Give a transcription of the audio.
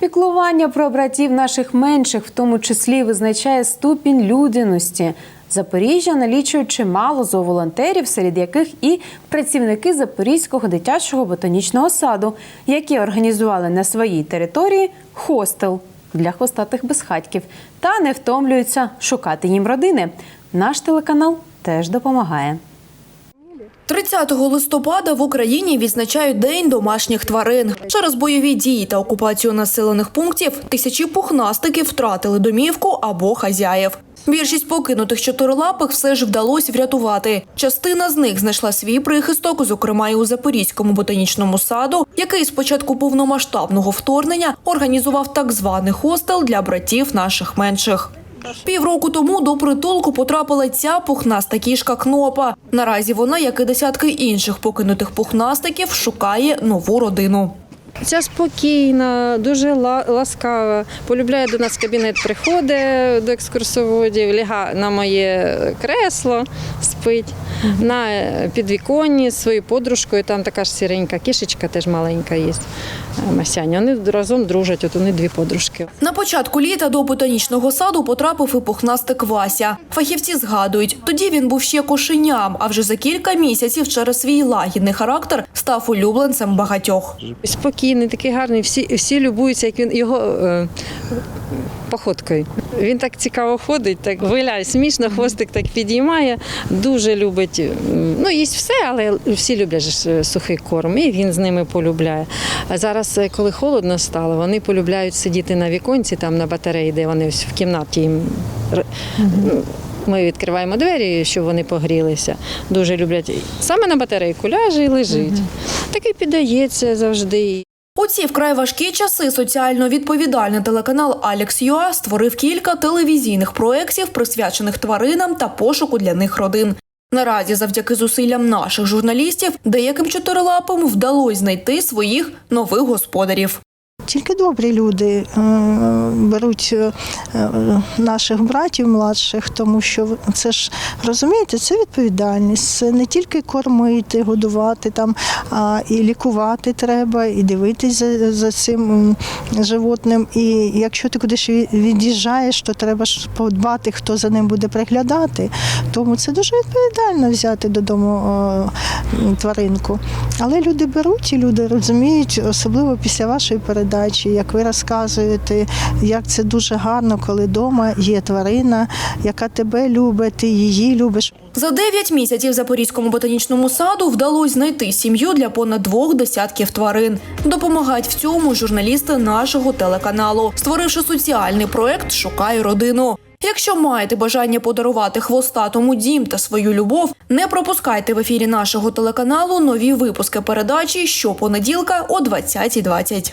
Піклування про братів наших менших, в тому числі, визначає ступінь людяності. Запоріжжя налічує чимало зооволонтерів, серед яких і працівники Запорізького дитячого ботанічного саду, які організували на своїй території хостел для хвостатих безхатьків та не втомлюються шукати їм родини. Наш телеканал теж допомагає. 30 листопада в Україні відзначають День домашніх тварин. Через бойові дії та окупацію населених пунктів тисячі пухнастиків втратили домівку або хазяїв. Більшість покинутих чотирилапих все ж вдалося врятувати. Частина з них знайшла свій прихисток, зокрема і у Запорізькому ботанічному саду, який з початку повномасштабного вторгнення організував так званий хостел для братів наших менших. Півроку тому до притулку потрапила ця пухнаста кішка Кнопа. Наразі вона, як і десятки інших покинутих пухнастиків, шукає нову родину. Ця спокійна, дуже ласкава. Полюбляє до нас кабінет, приходить до екскурсоводів, ляга на моє кресло, спить. На підвіконні з своєю подружкою, там така ж сіренька кішечка, теж маленька є. е, Масяня. Вони разом дружать, от вони дві подружки. На початку літа до ботанічного саду потрапив і пухнастик Вася. Фахівці згадують, тоді він був ще кошеням, а вже за кілька місяців через свій лагідний характер став улюбленцем багатьох. Спокійний, такий гарний, всі, всі любуються, як він його е, походкою. Він так цікаво ходить, так виляє смішно, хвостик так підіймає, дуже любить. Ну, їсть все, але всі люблять ж сухий корм, і він з ними полюбляє. А зараз, е, коли холодно стало, вони полюбляють сидіти на віконці, там на батареї, де вони в кімнаті їм. Ми відкриваємо двері, щоб вони погрілися. Дуже люблять саме на батарейку ляже і лежить. Так і піддається завжди. У ці вкрай важкі часи соціально відповідальний телеканал Алекс Юа створив кілька телевізійних проєктів, присвячених тваринам та пошуку для них родин. Наразі, завдяки зусиллям наших журналістів, деяким чотирилапим вдалося знайти своїх нових господарів. Тільки добрі люди е, беруть е, е, наших братів младших, тому що це ж розумієте, це відповідальність. Це не тільки кормити, годувати там, а і лікувати треба, і дивитись за, за цим животним. І якщо ти кудись від'їжджаєш, то треба ж подбати, хто за ним буде приглядати. Тому це дуже відповідально взяти додому тваринку. Але люди беруть і люди розуміють, особливо після вашої передачі, як ви розказуєте, як це дуже гарно, коли вдома є тварина, яка тебе любить, ти її любиш. За 9 місяців Запорізькому ботанічному саду вдалося знайти сім'ю для понад двох десятків тварин. Допомагають в цьому журналісти нашого телеканалу, створивши соціальний проект Шукай родину. Якщо маєте бажання подарувати хвостатому дім та свою любов, не пропускайте в ефірі нашого телеканалу нові випуски передачі щопонеділка о 20.20.